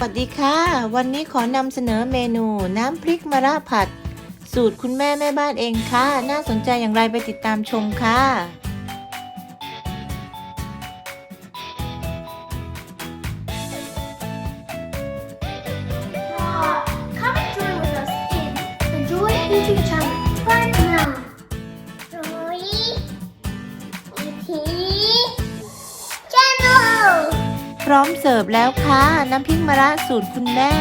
สวัสดีค่ะ วันนี้ขอนำเสนอเมนูน้ำพริกมะระผัด สูตรคุณแม่แม่บ้านเองค่ะ น่าสนใจอย่างไรไปติดตามชมค่ะ Uh, come and join with us in the Joy YouTube channel ร้อมเสิร์ฟแล้วค่ะน้ำพริกมะระสูตรคุณแม่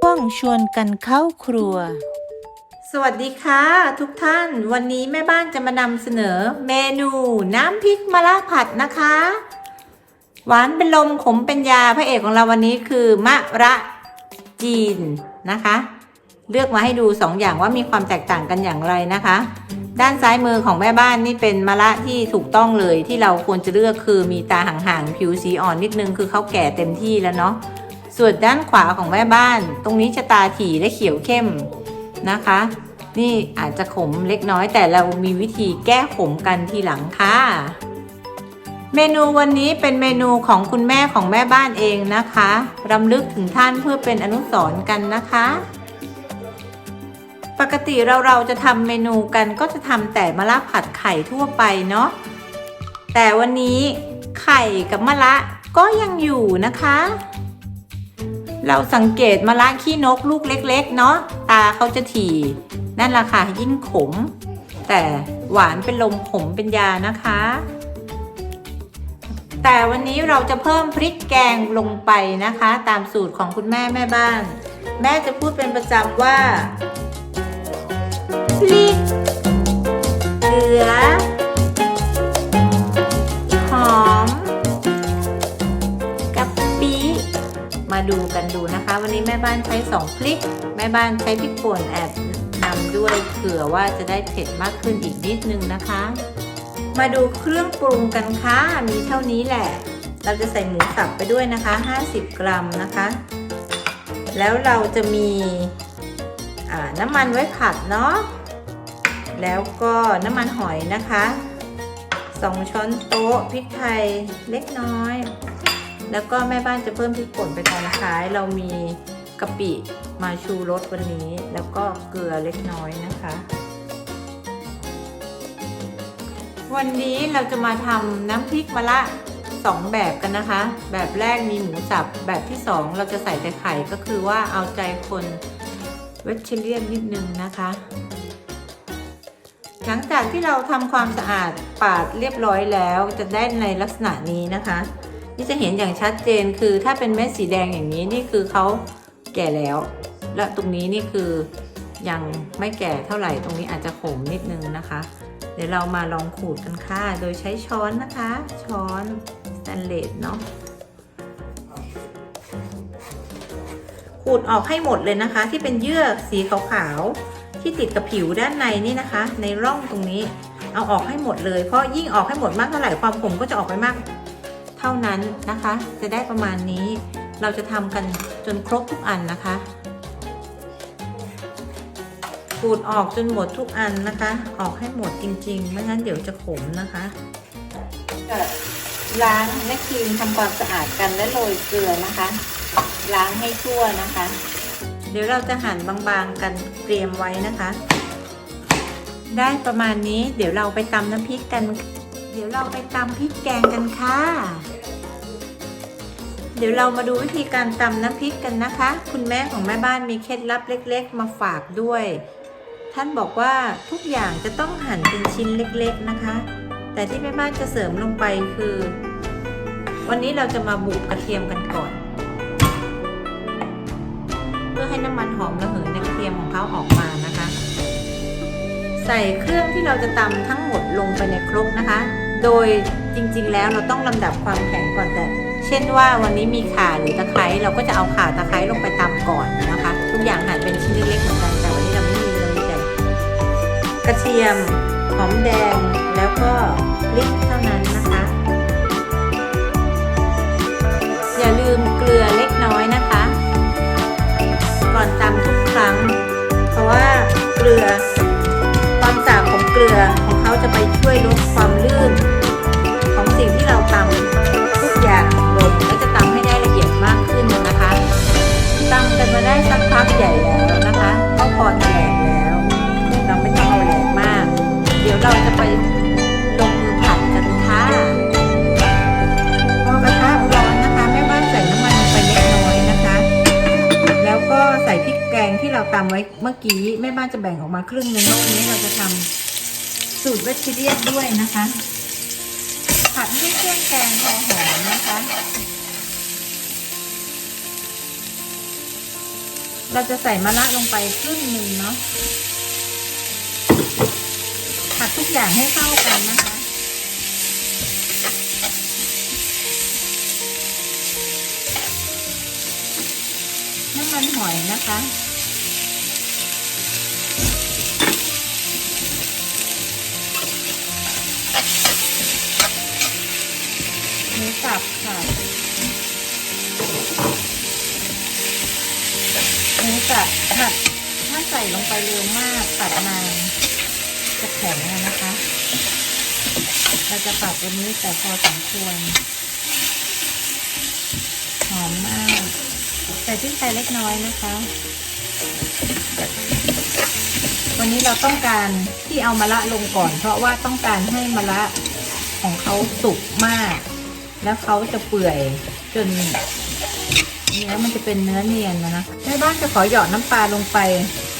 ช่วงชวนกันเข้าครัว สวัสดีค่ะ ทุกท่าน วันนี้แม่บ้านจะมานำเสนอ เมนูน้ำพริกมะระผัดนะคะ หวานเป็นลมขมเป็นยาพระเอกของเราวันนี้คือมะระจีนนะคะ เลือกมาให้ดูสองอย่างว่ามีความแตกต่างกันอย่างไรนะคะ ด้านซ้ายมือของแม่บ้านนี่เป็นมะระที่ถูกต้องเลยที่เราควรจะเลือกคือมีตาห่างๆผิวสีอ่อนนิดนึงคือเขาแก่เต็มที่แล้วเนาะส่วนด้านขวาของแม่บ้าน ตรงนี้จะตาถี่และเขียวเข้มนะคะ นี่อาจจะขมเล็กน้อยแต่เรามีวิธีแก้ขมกันทีหลังค่ะเมนูวันนี้เป็นเมนูของคุณแม่ของแม่บ้านเองนะคะ รำลึกถึงท่านเพื่อเป็นอนุสรณ์กันนะคะ ปกติเราเราจะทำเมนูกันก็จะทำแต่มะระผัดไข่ทั่วไปเนาะแต่วันนี้ไข่กับมะระก็ยังอยู่นะคะ เราสังเกตมะระขี้นกลูกเล็ก ๆ เนาะตาเขาจะถี่ นั่นราคายิ่งขม แต่หวานเป็นลมขมเป็นยานะคะ แต่วันนี้เราจะเพิ่มพริกแกงลงไปนะคะ ตามสูตรของคุณแม่แม่บ้าน แม่จะพูดเป็นประจำว่า พริกเกลือ หอมกะปิ มาดูกันดูนะคะ วันนี้แม่บ้านใช้สองพริก แม่บ้านใช้พริกป่นแอบนำด้วยเผื่อว่าจะได้เผ็ดมากขึ้นอีกนิดนึงนะคะ มาดูเครื่องปรุงกันค่ะ มีเท่านี้แหละ เราจะใส่หมูสับไปด้วยนะคะ 50 กรัมนะคะ แล้วเราจะมีน้ำมันไว้ผัดเนาะ แล้วก็น้ำมันหอยนะคะ2ช้อนโต๊ะพริกไทยเล็กน้อย แล้วก็แม่บ้านจะเพิ่มพริกป่นไปตอนท้าย เรามีกะปิมาชูรสวันนี้ แล้วก็เกลือเล็กน้อยนะคะ วันนี้เราจะมาทำน้ำพริกมะระสองแบบกันนะคะ แบบแรกมีหมูสับ แบบที่สองเราจะใส่แต่ไข่ก็คือว่าเอาใจคนเวชเลียนนิดนึงนะคะ หลังจากที่เราทำความสะอาดปาดเรียบร้อยแล้วจะได้ในลักษณะนี้นะคะ นี่จะเห็นอย่างชัดเจนคือถ้าเป็นเม็ดสีแดงอย่างนี้นี่คือเขาแก่แล้ว และตรงนี้นี่คือยังไม่แก่เท่าไหร่ตรงนี้อาจจะขมนิดนึงนะคะ เดี๋ยวเรามาลองขูดกันค่ะ โดยใช้ช้อนนะคะ ช้อนสแตนเลสเนาะขูดออกให้หมดเลยนะคะ ที่เป็นเยื่อสีขาวๆ ที่ติดกับผิวด้านในนี่นะคะ ในร่องตรงนี้ เอาออกให้หมดเลย เพราะยิ่งออกให้หมดมากเท่าไหร่ความขมก็จะออกไปมาก เท่านั้นนะคะ จะได้ประมาณนี้ เราจะทำกันจนครบทุกอันนะคะขูดออกจนหมดทุกอันนะคะ ออกให้หมดจริงๆ ไม่งั้นเดี๋ยวจะขมนะคะล้างและคลีนทำความสะอาดกันและโรยเกลือนะคะ ล้างให้ทั่วนะคะ ดี๋ยวเราจะหั่นบางๆกันเตรียมไว้นะคะ ได้ประมาณนี้เดี๋ยวเราไปตำน้ำพริกกัน เดี๋ยวเราไปตำพริกแกงกันค่ะ เดี๋ยวเรามาดูวิธีการตำน้ำพริกกันนะคะ คุณแม่ของแม่บ้านมีเคล็ดลับเล็ก ๆ มาฝากด้วย ท่านบอกว่าทุกอย่างจะต้องหั่นเป็นชิ้นเล็ก ๆนะคะ แต่ที่แม่บ้านจะเสริมลงไปคือ วันนี้เราจะมาบุกกระเทียมกันก่อน พื่อให้น้ำมันหอมระเหยในกระเทียมของเขาออกมานะคะ ใส่เครื่องที่เราจะตำทั้งหมดลงไปในครกนะคะ โดยจริงๆ แล้วเราต้องลำดับความแข็งก่อนแต่ เช่นว่าวันนี้มีข่าหรือตะไคร้เราก็จะเอาข่าตะไคร้ลงไปตำก่อนนะคะ ทุกอย่างหั่นเป็นชิ้นเล็กๆเหมือนกันแต่วันนี้เราไม่มีเรามีแต่กระเทียมหอมแดงแล้วก็พริกเท่านั้นนะคะ เพราะว่าเกลือตอนสาบของเกลือของเขาจะไปช่วยลดความ ที่เราตำไว้เมื่อกี้แม่บ้านจะแบ่งออกมาครึ่งหนึงแล้ววันนี้เราจะทำสูตรเวจิเรียนด้วยนะคะ ผัดให้เครื่องแกงพอหอมนะคะ เราจะใส่มะระลงไปครึ่งหนึ่งเนาะผัดทุกอย่างให้เข้ากันนะคะน้ำมันหอยนะคะ หมูสัดถ้าใส่ลงไปเร็วมากผัดนานจะแข็งนะคะ เราจะปรับวันนี้แต่พอสมควร หอมมาก ใส่พริกไทยเล็กน้อยนะคะ วันนี้เราต้องการที่เอามะระลงก่อน เพราะว่าต้องการให้มะระของเขาสุกมาก แล้วเขาจะเปื่อยจน เนื้อมันจะเป็นเนื้อเนียนนะนะแม่บ้านจะขอหยอดน้ำปลาลงไป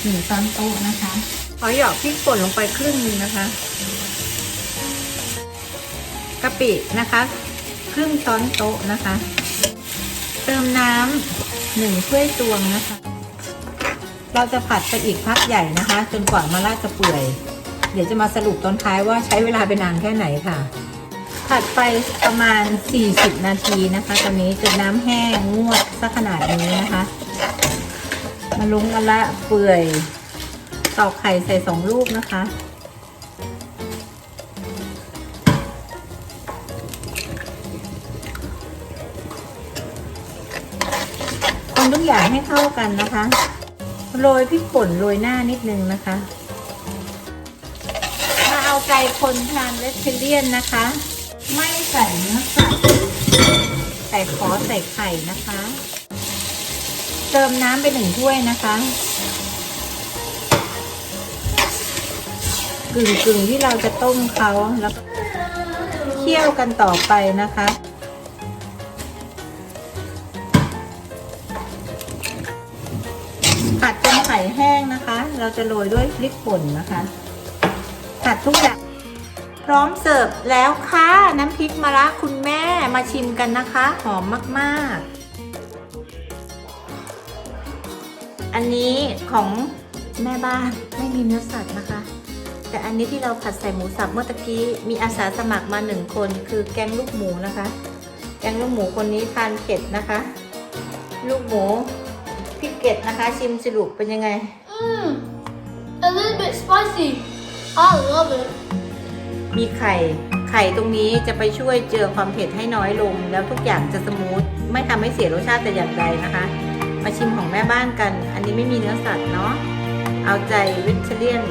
หนึ่งช้อนโต๊ะนะคะ ขอหยอดพริกป่นลงไปครึ่งนึงนะคะกะปินะคะ ครึ่งช้อนโต๊ะนะคะ เติมน้ำหนึ่งถ้วยตวงนะคะ เราจะผัดไปอีกพักใหญ่นะคะ จนกว่ามะระจะเปื่อย เดี๋ยวจะมาสรุปตอนท้ายว่าใช้เวลาไปนานแค่ไหนค่ะ ผัดไปประมาณ 40 นาทีนะคะ ตอนนี้จนน้ำแห้งงวดสักขนาดนี้นะคะ มาลุงมะระเปื่อยตอกไข่ใส่สองลูกนะคะ คนทุกอย่างให้เข้ากันนะคะ โรยพริกป่นโรยหน้านิดนึงนะคะ มาเอาใจคนทานเวสเทเลียนนะคะ ใส่เนื้อสัตว์แต่ขอใส่ไข่นะคะ เติมน้ำไปหนึ่งถ้วยนะคะกึ่งกึ่งๆที่เราจะต้มเขาแล้วก็เคี่ยวกันต่อไปนะคะ ผัดจนไข่แห้งนะคะ เราจะโรยด้วยพริกป่นนะคะผัดทุกอย่าง พร้อมเสิร์ฟแล้วค่ะ น้ำพริกมะระคุณแม่มาชิมกันนะคะ หอมมากๆ อันนี้ของแม่บ้านไม่มีเนื้อสัตว์นะคะ แต่อันนี้ที่เราผัดใส่หมูสับเมื่อตะกี้มีอาสาสมัครมาหนึ่งคน คือแกงลูกหมูนะคะ แกงลูกหมูคนนี้ทานเผ็ดนะคะ ลูกหมูพี่เกดนะคะ ชิมสรุปเป็นยังไง Mmm, a little bit spicy. I love it. มีไข่ ไข่ตรงนี้จะไปช่วยเจือความเผ็ดให้น้อยลง แล้วทุกอย่างจะสมูทไม่ทำให้เสียรสชาติแต่อย่างใดนะคะ มาชิมของแม่บ้านกัน อันนี้ไม่มีเนื้อสัตว์เนาะเอาใจวิทเลียน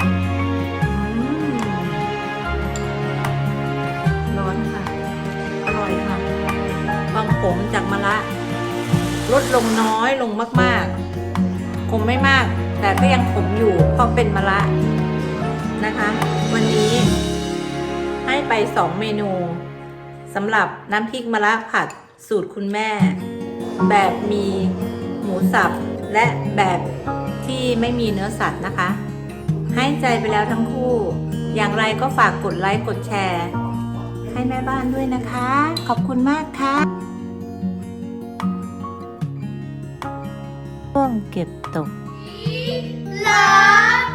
อืมร้อนค่ะ อร่อยค่ะความขมจากมะระลดลงน้อยลงมากๆ ขมไม่มาก แต่ก็ยังขมอยู่เพราะเป็นมะระ นะคะ วันนี้ให้ไป 2 เมนูสำหรับน้ำพริกมะระผัดสูตรคุณแม่ แบบมีหมูสับและแบบที่ไม่มีเนื้อสัตว์นะคะ ให้ใจไปแล้วทั้งคู่ อย่างไรก็ฝากกดไลค์กดแชร์ ให้แม่บ้านด้วยนะคะ ขอบคุณมากค่ะช่วงเก็บตก Love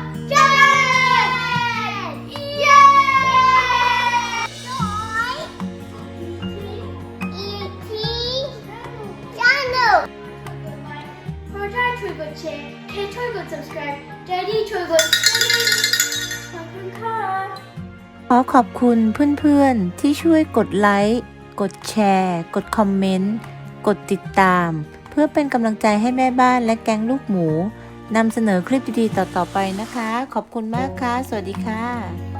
ขอบคุณเพื่อนๆ ที่ช่วยกดไลค์ กดแชร์ กดคอมเมนต์ กดติดตาม เพื่อเป็นกำลังใจให้แม่บ้านและแก๊งลูกหมูนำเสนอคลิปดีๆต่อๆไปนะคะ ขอบคุณมากค่ะ สวัสดีค่ะ